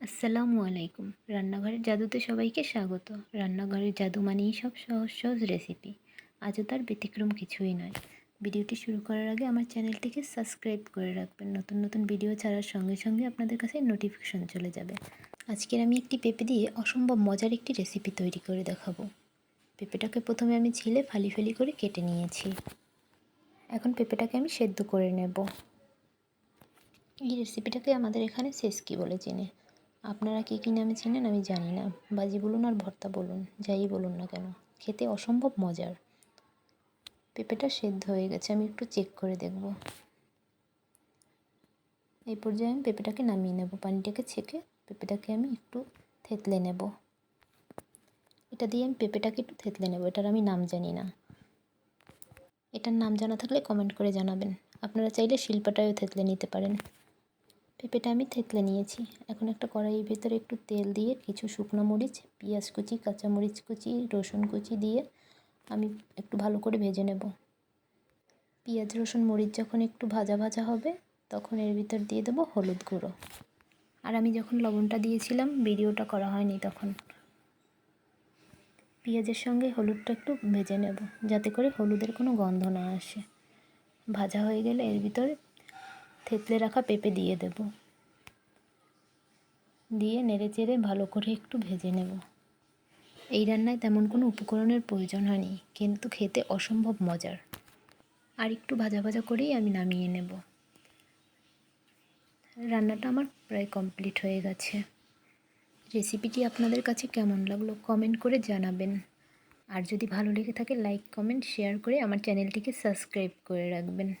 আসসালামু আলাইকুম। রান্নাঘরের জাদুতে সবাইকে স্বাগত। রান্নাঘরের জাদু মানেই সব সহজ সহজ রেসিপি আজও তার ব্যতিক্রম কিছুই নয়। ভিডিওটি শুরু করার আগে আমার চ্যানেলটিকে সাবস্ক্রাইব করে রাখবেন। নতুন নতুন ভিডিও ছাড়ার সঙ্গে সঙ্গে আপনাদের কাছে নোটিফিকেশন চলে যাবে। আজকের আমি একটি পেঁপে দিয়ে অসম্ভব মজার একটি রেসিপি তৈরি করে দেখাবো। পেঁপেটাকে প্রথমে আমি ছিলে ফালি ফালি করে কেটে নিয়েছি। এখন পেঁপেটাকে আমি সেদ্ধ করে নেব। এই রেসিপিটাকে আমাদের এখানে শেষ কি বলে চেনে। আপনারা কী কী নামে চেনেন আমি জানি না। বাজি বলুন আর ভর্তা বলুন, যাই বলুন না কেন। খেতে অসম্ভব মজার। পেঁপেটা সেদ্ধ হয়ে গেছে, আমি একটু চেক করে দেখব। এই পর্যায়ে আমি পেঁপেটাকে নামিয়ে নেব। পানিটাকে ছেঁকে পেঁপেটাকে আমি একটু থেতলে নেব। এটা দিয়ে আমি পেঁপেটাকে একটু থেতলে নেব, এটার আমি নাম জানি না। এটার নাম জানা থাকলে কমেন্ট করে জানাবেন। আপনারা চাইলে শিল্পাটাও থেতলে নিতে পারেন। পেঁপেটা আমি থেতলে নিয়েছি। এখন একটা কড়াইয়ের ভেতরে একটু তেল দিয়ে কিছু শুকনো মরিচ, পেঁয়াজ কুচি, কাঁচা মরিচ কুচি, রসুন কুচি দিয়ে আমি একটু ভালো করে ভেজে নেব। পেঁয়াজ, রসুন, মরিচ যখন একটু ভাজা ভাজা হবে, তখন এর ভিতর দিয়ে দেবো হলুদ গুঁড়ো। আর আমি যখন লবণটা দিয়েছিলাম, ভিডিওটা করা হয়নি তখন। পেঁয়াজের সঙ্গে হলুদটা একটু ভেজে নেব, যাতে করে হলুদের কোনো গন্ধ না আসে। ভাজা হয়ে গেলে এর ভিতরে থেতলে রাখা পেঁপে দিয়ে দেব। দিয়ে নেড়ে চেড়ে ভালো করে একটু ভেজে নেব। এই রান্নায় তেমন কোনো উপকরণের প্রয়োজন হয়নি, কিন্তু খেতে অসম্ভব মজার। আর একটু ভাজা ভাজা করেই আমি নামিয়ে নেব। রান্নাটা আমার প্রায় কমপ্লিট হয়ে গেছে। রেসিপিটি আপনাদের কাছে কেমন লাগল কমেন্ট করে জানাবেন। আর যদি ভালো লেগে থাকে, লাইক, কমেন্ট, শেয়ার করে আমার চ্যানেলটিকে সাবস্ক্রাইব করে রাখবেন।